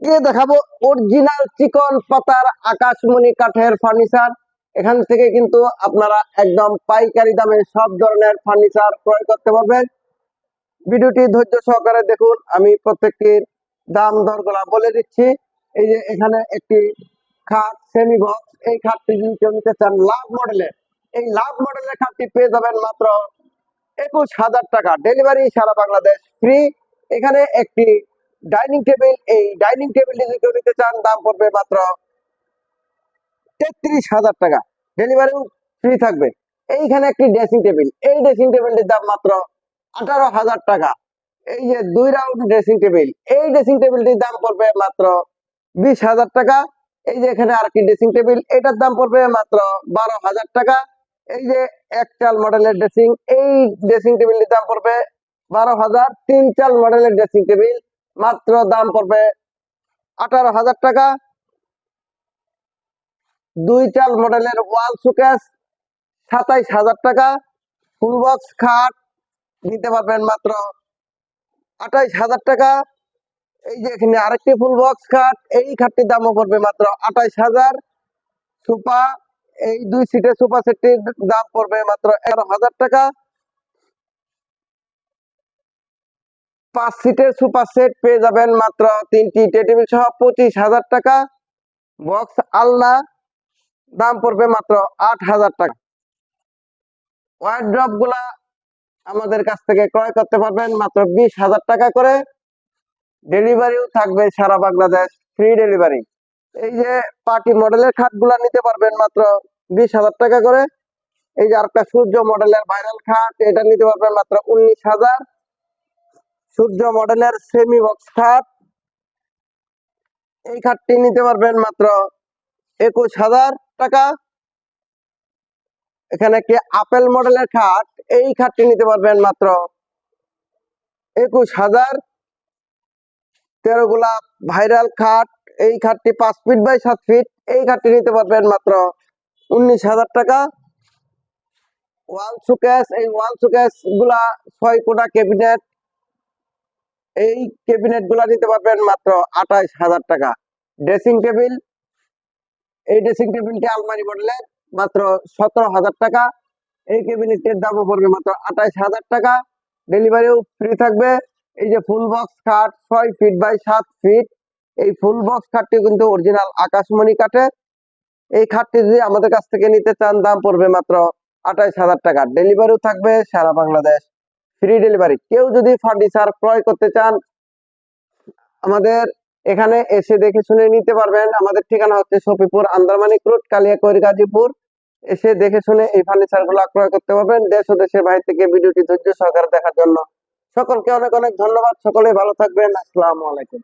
আজকে দেখাবো অরিজিনাল চিকন পাতার আকাশমণি কাঠের ফার্নিচার এখান থেকে কিন্তু আপনারা একদম পাইকারি দামে সব ধরনের ফার্নিচার ক্রয় করতে পারবেন। ভিডিওটি ধৈর্য সহকারে দেখুন, আমি প্রত্যেকটির দাম দরগুলা বলে দিচ্ছি। এই যে এখানে একটি খাট সেমি বক্স এই খাটটি যদি কেউ নিতে চান লাভ মডেলের এই লাভ মডেলের খাটটি পেয়ে যাবেন মাত্র একুশ হাজার টাকা। ডেলিভারি সারা বাংলাদেশ ফ্রি এখানে একটি ডাইনিং টেবিল এই ডাইনিং টেবিলটি যদি কেউ নিতে চান, দাম পড়বে মাত্র তেত্রিশ হাজার টাকা। ডেলিভারি ফ্রি থাকবে। এইখানে একটি ড্রেসিং টেবিল এই ড্রেসিং টেবিলটির দাম মাত্র আঠারো হাজার টাকা। এই যে দুই রাউন্ড ড্রেসিং টেবিল এই ড্রেসিং টেবিলটির দাম পড়বে মাত্র বিশ হাজার টাকা। এই যে এখানে আরেকটি ড্রেসিং টেবিল এটার দাম পড়বে মাত্র বারো হাজার টাকা। এই যে এক চাল মডেলের ড্রেসিং এই ড্রেসিং টেবিলটির দাম পড়বে বারো হাজার। তিন চাল মডেলের ড্রেসিং টেবিল মাত্র দাম পড়বে আঠারো হাজার টাকা। দুই চাল মডেলের ওয়াল সুকেস সাতাইশ হাজার টাকা। ফুল বক্স খাট, নিতে পারবেন মাত্র আঠাইশ হাজার টাকা। এই যে এখানে আরেকটি ফুল বক্স খাট, এই খাটটির দামও পড়বে মাত্র আঠাইশ হাজার। সুপা এই দুই সিটের সুপা সেটটির দাম পড়বে মাত্র এগারো হাজার টাকা। পাঁচ সিটের সুপার সেট পেয়ে যাবেন মাত্র তিনটি টেবিল সহ পঁচিশ হাজার টাকা। বক্স আলনা দাম পড়বে মাত্র আট হাজার টাকা। ওয়ার্ড্রপগুলা আমাদের কাছ থেকে ক্রয় করতে পারবেন মাত্র বিশ হাজার টাকা করে। ডেলিভারিও থাকবে সারা বাংলাদেশ ফ্রি ডেলিভারি এই যে পার্টি মডেলের খাটগুলা নিতে পারবেন মাত্র বিশ হাজার টাকা করে। এই যে আরেকটা সূর্য মডেলের ভাইরাল খাট, এটা নিতে পারবেন মাত্র উনিশ হাজার। সূর্য মডেলের সেমি বক্স খাট এই খাটটি নিতে পারবেন মাত্র একুশ হাজার টাকা। এখানে একটি আপেল মডেলের খাট এই খাটটি নিতে পারবেন মাত্র একুশ হাজার। তেরো গোলাপ ভাইরাল খাট এই খাটটি পাঁচ ফিট বাই সাত ফিট এই খাটটি নিতে পারবেন মাত্র উনিশ হাজার টাকা। ওয়াল সুকেস এই ওয়াল সুকেসগুলা ছয় কোটা ক্যাবিনেট এই ক্যাবিনেটগুলা নিতে পারবেন মাত্র আঠাইশ হাজার টাকা। ড্রেসিং টেবিল এই ড্রেসিং টেবিলটি আলমারি মডেলের মাত্র সতেরো হাজার টাকা। এই ক্যাবিনেটের দামও পড়বে মাত্র আঠাইশ হাজার টাকা। ডেলিভারিও ফ্রি থাকবে। এই যে ফুল বক্স খাট ছয় ফিট বাই সাত ফিট এই ফুল বক্স খাটটি কিন্তু অরিজিনাল আকাশমণি কাঠে। এই খাটটি যদি আমাদের কাছ থেকে নিতে চান, দাম পড়বে মাত্র আঠাইশ হাজার টাকা। ডেলিভারিও থাকবে সারা বাংলাদেশ। ফ্রি ডেলিভারি কেউ যদি ফার্নিচার ক্রয় করতে চান, আমাদের এখানে এসে দেখে শুনে নিতে পারবেন। আমাদের ঠিকানা হচ্ছে সফিপুর আন্দারমানিক রোড, কালিয়াকৈর, গাজীপুর। এসে দেখে শুনে এই ফার্নিচারগুলো ক্রয় করতে পারবেন। দেশ ও দেশের বাইরে থেকে ভিডিওটি ধৈর্য সহকারে দেখার জন্য সকলকে অনেক অনেক ধন্যবাদ। সকলে ভালো থাকবেন। আসসালামু আলাইকুম।